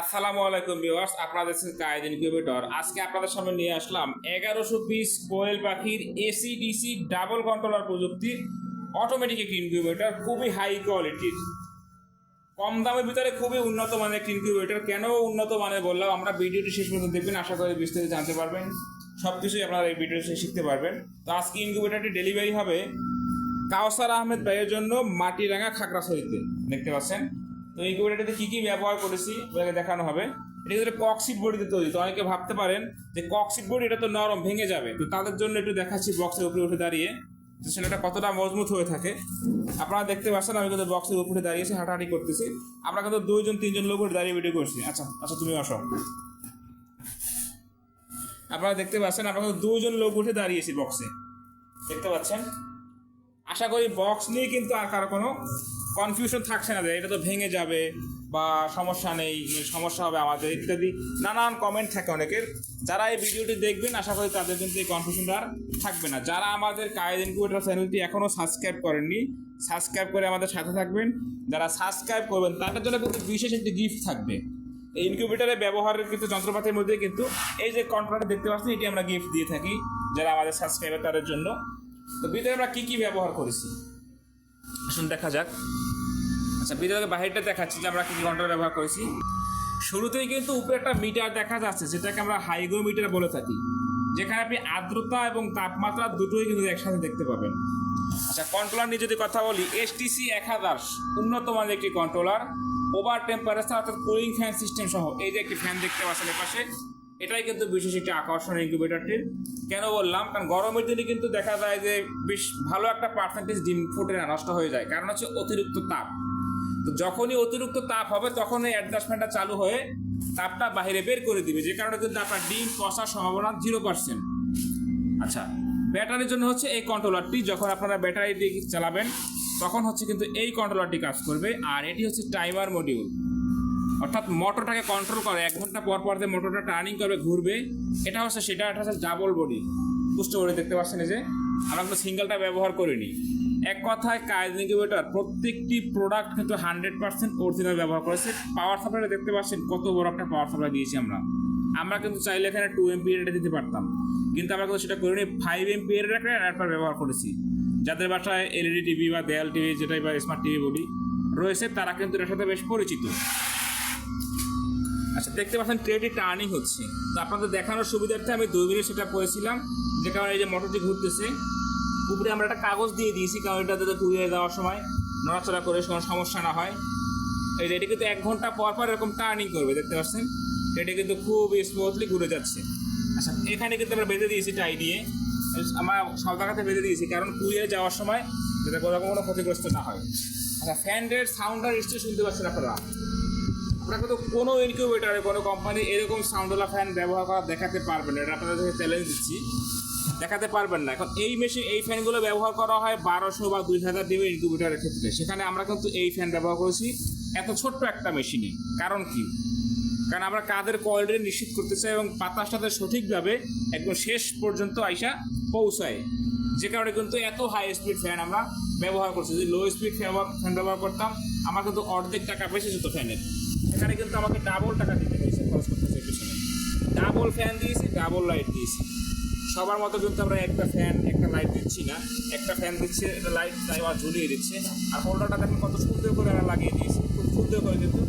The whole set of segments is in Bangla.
আসসালামু আলাইকুম ভিউয়ার্স আপনাদের দেখছেন কায়েদ ইনকিউবেটর আজকে আপনাদের সামনে নিয়ে আসলাম এগারোশো পিস কোয়েল পাখির এসি ডিসি ডাবল কন্ট্রোলার প্রযুক্তির অটোমেটিক একটি ইনকিউবেটর খুবই হাই কোয়ালিটির কম দামের ভিতরে খুবই উন্নত মানের একটি ইনকিউবেটর কেন উন্নত মানের বললাম, আমরা ভিডিওটি শেষ পর্যন্ত দেখবেন, আশা করি বিস্তারিত জানতে পারবেন। সব কিছুই আপনারা এই ভিডিওটি শিখতে পারবেন। তো আজকে ইনকিউবেটরটি ডেলিভারি হবে কাউসার আহমেদ ভাইয়ের জন্য মাটিরাঙ্গা খাগড়াছড়িতে। দেখতে পাচ্ছেন? তো ইনকিউবেটরটিতে কী কী ব্যবহার করেছি ওটাকে দেখানো হবে। এটা কিন্তু কক্সিট বডিতে তৈরি। তো অনেকে ভাবতে পারেন যে কক্সিট বডি এটা তো নরম, ভেঙে যাবে। তো তাদের জন্য একটু দেখাচ্ছি বক্সের উপরে উঠে দাঁড়িয়ে। যে সেটা কতটা মজবুত হয়ে থাকে। আপনারা দেখতে পাচ্ছেন আমি কিন্তু বক্সের উপরে দাঁড়িয়েছি হাঁটাহাঁটি করতেছি। আমরা কিন্তু দুইজন, তিনজন লোক দাঁড়িয়ে ভিডিও করছি। আচ্ছা আচ্ছা তুমি আসো। আপনারা দেখতে পাচ্ছেন, আমরা কিন্তু দুইজন লোক উঠে দাঁড়িয়েছি বক্সে দেখতে পাচ্ছেন? আশা করি বক্স নিয়ে কিন্তু আর কারও কোনো কনফিউশন থাকছে না যে এটা তো ভেঙে যাবে বা সমস্যা নেই, সমস্যা হবে আমাদের ইত্যাদি। নানান কমেন্ট থাকে অনেকের। যারা এই ভিডিওটি দেখবেন, আশা করি তাদের কিন্তু এই কনফিউশনটা আর থাকবে না। যারা আমাদের কায়েদ ইনকিউবেটর চ্যানেলটি এখনও সাবস্ক্রাইব করেননি সাবস্ক্রাইব করে আমাদের সাথে থাকবেন। যারা সাবস্ক্রাইব করবেন, তাদের জন্য কিন্তু বিশেষ একটি গিফট থাকবে। এই ইনকিউবেটরে ব্যবহারের কিন্তু যন্ত্রপাতির মধ্যে কিন্তু এই যে কন্ট্রোলারটা দেখতে পাচ্ছেন, এটি আমরা গিফট দিয়ে থাকি যারা আমাদের সাবস্ক্রাইবার তাদের জন্য। তো ভিতরে আমরা কী কী ব্যবহার করেছি? আসুন দেখা যাক। আচ্ছা ভিতরে বাহিরটা দেখাচ্ছি যে আমরা কী কন্ট্রোল ব্যবহার করেছি। শুরুতেই কিন্তু উপরে একটা মিটার দেখা যাচ্ছে, যেটাকে আমরা হাইগ্রোমিটার বলে থাকি, যেখানে আপনি আর্দ্রতা এবং তাপমাত্রা দুটোই কিন্তু একসাথে দেখতে পাবেন। আচ্ছা কন্ট্রোলার নিয়ে যদি কথা বলি এসটিসি এক হাজার, উন্নত মানের একটি কন্ট্রোলার ওভার টেম্পারেচার অর্থাৎ কুলিং ফ্যান সিস্টেম সহ, এই যে একটি ফ্যান দেখতে পাচ্ছেন পাশে এটাই কিন্তু বিশেষ একটি আকর্ষণ ইনকিউবেটরটির কেন বললাম? কারণ গরমের দিনে কিন্তু দেখা যায় যে বেশ ভালো একটা পার্সেন্টেজ ডিম ফুটে না, নষ্ট হয়ে যায়। কারণ হচ্ছে অতিরিক্ত তাপ। তো যখনই অতিরিক্ত তাপ হবে তখন এই অ্যাডজাস্টমেন্টটা চালু হয়ে তাপটা বাইরে বের করে দিবে। যে কারণে কিন্তু আপনার ডিম পচার সম্ভাবনা জিরো পার্সেন্ট আচ্ছা ব্যাটারির জন্য হচ্ছে এই কন্ট্রোলারটি যখন আপনারা ব্যাটারি দিয়ে চালাবেন, তখন হচ্ছে কিন্তু এই কন্ট্রোলারটি কাজ করবে। আর এটি হচ্ছে টাইমার মডিউল অর্থাৎ মোটরটাকে কন্ট্রোল করে, এক ঘণ্টা পর পর যে মোটরটা টার্নিং করবে, ঘুরবে, এটা হচ্ছে সেটা এটা হচ্ছে ডাবল বডি পুষ্ট বডি দেখতে পাচ্ছেন যে? আমরা কিন্তু সিঙ্গেলটা ব্যবহার করিনি। এক কথায় কাজ ইনকিউবেটর প্রত্যেকটি প্রোডাক্ট কিন্তু হান্ড্রেড পার্সেন্ট অরিজিনাল ব্যবহার করেছে। পাওয়ার সাপ্লাইটা দেখতে পাচ্ছেন কত বড় একটা পাওয়ার সাপ্লাই দিয়েছি আমরা। আমরা কিন্তু চাইলে এখানে টু এমপি এটা দিতে পারতাম। কিন্তু আমরা কিন্তু সেটা করিনি। ফাইভ এমপি এর একটা অ্যাডাপ্টার ব্যবহার করেছি। যাদের বাসায় এলইডি টিভি বা দেয়াল টিভি যেটাই বা স্মার্ট টিভি বলি, রয়েছে, তারা কিন্তু এটার সাথে বেশ পরিচিত। আচ্ছা দেখতে পাচ্ছেন ট্রেটি টার্নিং হচ্ছে। তো আপনাদের দেখানোর সুবিধার্থে আমি দুই মিনিট সেটা করেছিলাম। যে কারণে এই যে মোটরটি ঘুরতেছে উপরে আমরা একটা কাগজ দিয়ে দিয়েছি, কারণ এটা যাতে পুড়িয়ে দেওয়ার সময় নড়াচড়া করে কোনো সমস্যা না হয়। এই এটি কিন্তু এক ঘণ্টা পর পর এরকম টার্নিং করবে, দেখতে পাচ্ছেন? এটি কিন্তু খুব স্মুথলি ঘুরে যাচ্ছে। আচ্ছা এখানে কিন্তু আমরা বেঁধে দিয়েছি টাই দিয়ে। আমার সব জায়গাতে বেঁধে দিয়েছি, কারণ কুড়িয়ে যাওয়ার সময় যাতে কোনো কোনো ক্ষতিগ্রস্ত না হয়। আচ্ছা ফ্যানের সাউন্ডটা নিশ্চয়ই শুনতে পাচ্ছেন আপনারা? আপনারা কিন্তু কোনো ইনকিউবেটারে কোনো কোম্পানি এরকম সাউন্ডওয়ালা ফ্যান ব্যবহার করা দেখাতে পারবেন এটা আপনাদের চ্যালেঞ্জ দিচ্ছি। দেখাতে পারবেন না। এখন এই মেশিন এই ফ্যানগুলো ব্যবহার করা হয় বারোশো বা দুই হাজার ডিমের ইনকিউবেটারের ক্ষেত্রে। সেখানে আমরা কিন্তু এই ফ্যান ব্যবহার করেছি। এত ছোট্ট একটা মেশিনে কারণ কি? কারণ আমরা কাদের কোয়ালিটি নিশ্চিত করতে চাই এবং বাতাসটাতে সঠিকভাবে একদম শেষ পর্যন্ত আইসা পৌঁছায়। যে কারণে কিন্তু এত হাই স্পিড ফ্যান আমরা ব্যবহার করছি। যদি লো স্পিড ফ্যান ব্যবহার করতাম, আমার কিন্তু অর্ধেক টাকা বেশি যেত ফ্যানের এখানে কিন্তু আমাকে ডাবল টাকা দিতে হয়েছে খরচ করতে হয়েছে ডাবল ফ্যান দিয়েছি ডাবল লাইট দিয়েছি। সবার মতো কিন্তু আমরা একটা ফ্যান একটা লাইট দিচ্ছি না। একটা ফ্যান দিচ্ছে, একটা লাইট ড্রাইভার ঝুলিয়ে দিচ্ছে। আর হোল্ডারটা দেখেন কত সুন্দর করে আমরা লাগিয়ে দিয়েছি, খুব সুন্দর করে কিন্তু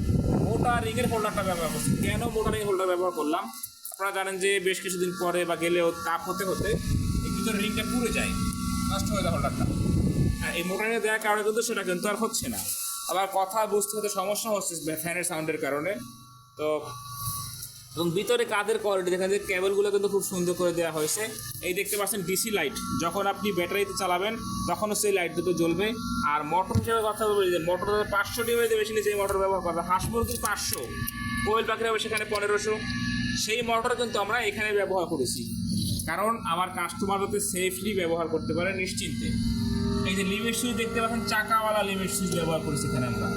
মোটা রিংয়ের হোল্ডারটা ব্যবহার করছি। কেন মোটা রিং হোল্ডার ব্যবহার করলাম? আপনারা জানেন যে বেশ কিছুদিন পরে বা গেলেও তাপ হতে হতে এই ভিতরে রিংটা পুড়ে যায়। নষ্ট হয়ে যায় হোল্ডারটা হ্যাঁ এই মোটা রিংয়ে দেওয়ার কারণে কিন্তু সেটা কিন্তু আর হচ্ছে না। আবার কথা বুঝতে হতে সমস্যা হচ্ছে ফ্যানের সাউন্ডের কারণে। তো এবং ভিতরে কাদের কোয়ালিটি দেখেন যে কেবলগুলো কিন্তু খুব সুন্দর করে দেওয়া হয়েছে। এই দেখতে পাচ্ছেন ডিসি লাইট যখন আপনি ব্যাটারিতে চালাবেন, তখনও সেই লাইট দুটো জ্বলবে। আর মোটর হিসেবে কথা বলি যে মোটর পাঁচশো ডিমের যে মেশিনে যে মোটর ব্যবহার করবে হাঁস মুরগির পাঁচশো। কোয়েল পাখির হবে সেখানে পনেরোশো। সেই মোটর কিন্তু আমরা এখানে ব্যবহার করেছি। কারণ আমার কাস্টমার যাতে সেফলি ব্যবহার করতে পারে নিশ্চিন্তে। এই যে লিমিট সুইচ দেখতে পাচ্ছেন, চাকাওয়ালা লিমিট সুইচ ব্যবহার করেছি এখানে আমরা।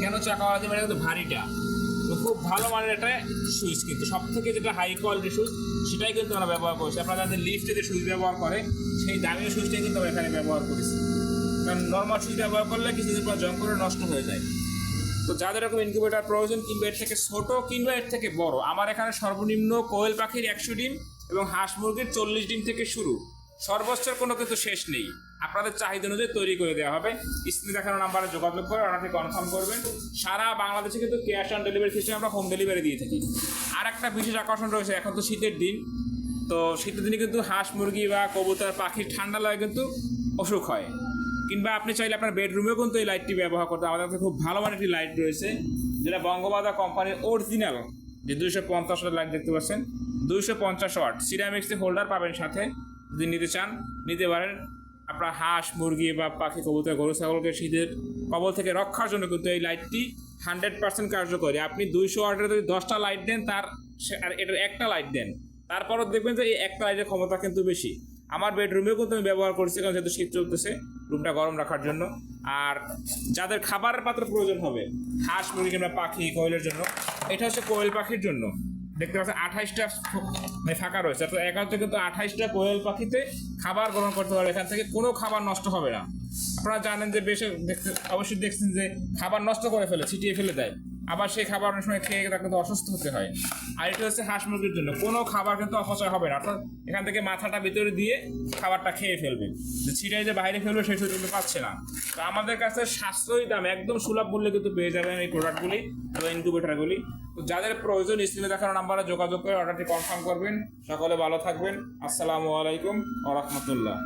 কেন চাকাওয়ালা দিয়ে কিন্তু ভারীটা। খুব ভালো মানের একটা সুইচ কিন্তু। সব থেকে যেটা হাই কোয়ালিটি সুইচ সেটাই কিন্তু আমরা ব্যবহার করছি। আপনারা যাদের লিফটে যে সুইচ ব্যবহার করে, সেই দামি সুইচটাই কিন্তু আমরা এখানে ব্যবহার করেছি। কারণ নর্মাল সুইচ ব্যবহার করলে কিছুদিন পর জং করে নষ্ট হয়ে যায়। তো যাদের এরকম ইনকিউবেটার প্রয়োজন, কিংবা এর থেকে ছোট, কিংবা এর থেকে বড়, আমার এখানে সর্বনিম্ন কোয়েল পাখির একশো ডিম এবং হাঁস মুরগির চল্লিশ ডিম থেকে শুরু। সর্বোচ্চের কোনো কিন্তু শেষ নেই। আপনাদের চাহিদা অনুযায়ী তৈরি করে দেওয়া হবে। স্ক্রিনে দেখানো নাম্বারে যোগাযোগ করে অর্ডারটি কনফার্ম করবেন। সারা বাংলাদেশে কিন্তু ক্যাশ অন ডেলিভারি সিস্টেম আমরা হোম ডেলিভারি দিয়ে থাকি। আর একটা বিশেষ আকর্ষণ রয়েছে, এখন তো শীতের দিন। তো শীতের দিনে কিন্তু হাঁস মুরগি বা কবুতর, পাখির ঠান্ডা লাগে কিন্তু অসুখ হয়। কিংবা আপনি চাইলে আপনার বেডরুমেও কিন্তু এই লাইটটি ব্যবহার করতে আমাদের কাছে খুব ভালো মানের একটি লাইট রয়েছে, যেটা বঙ্গবাদা কোম্পানির অরিজিনাল যে দুইশো পঞ্চাশ ওয়াট লাইট দেখতে পাচ্ছেন। দুইশো পঞ্চাশ ওয়াট সিরামিক্স হোল্ডার পাবেন সাথে। যদি নিতে চান, নিতে পারেন। আপনার হাঁস, মুরগি বা পাখি, কবুতর, গরু, ছাগলকে শীতের কবল থেকে রক্ষার জন্য কিন্তু এই লাইটটি হান্ড্রেড পার্সেন্ট কার্যকরী। আপনি দুইশো ওয়াটের যদি দশটা লাইট দেন, তার আর এটার একটা লাইট দেন, তারপরও দেখবেন যে এই একটা লাইটের ক্ষমতা কিন্তু বেশি। আমার বেডরুমেও কিন্তু আমি ব্যবহার করছি, কারণ যেহেতু শীত চলতেছে, রুমটা গরম রাখার জন্য। আর যাদের খাবারের পাত্র প্রয়োজন হবে, হাঁস, মুরগি কিংবা পাখি, কোয়েলের জন্য, এটা হচ্ছে কোয়েল পাখির জন্য। দেখতে পাচ্ছেন, আঠাইশটা মানে ফাঁকা রয়েছে। তো অর্থাৎ থেকে তো আঠাইশটা কোয়েল পাখিতে খাবার গ্রহণ করতে পারবে। এখান থেকে কোনো খাবার নষ্ট হবে না। আপনারা জানেন যে বেশি দেখতে অবশ্যই দেখছেন যে খাবার নষ্ট করে ফেলে, ছিটিয়ে ফেলে দেয়। আবার সেই খাবার অনেক সময় খেয়ে তাকে কিন্তু অসুস্থ হতে হয়। আর এটা হচ্ছে হাঁস মুরগির জন্য। কোনো খাবার কিন্তু অপচয় হবে না। অর্থাৎ এখান থেকে মাথাটা ভিতরে দিয়ে খাবারটা খেয়ে ফেলবে। যে ছিটাই যে বাইরে ফেলবে সেই সুযোগ কিন্তু পাচ্ছে না। তো আমাদের কাছে সাশ্রয়ী দাম, একদম সুলভ মূল্যে কিন্তু পেয়ে যাবেন এই প্রোডাক্টগুলি এবং ইনকিউবেটারগুলি তো যাদের প্রয়োজন স্ক্রিনে দেখানো নাম্বারে যোগাযোগ করে অর্ডারটি কনফার্ম করবেন। সকলে ভালো থাকবেন। আসসালামু আলাইকুম ওয়া রাহমাতুল্লাহ।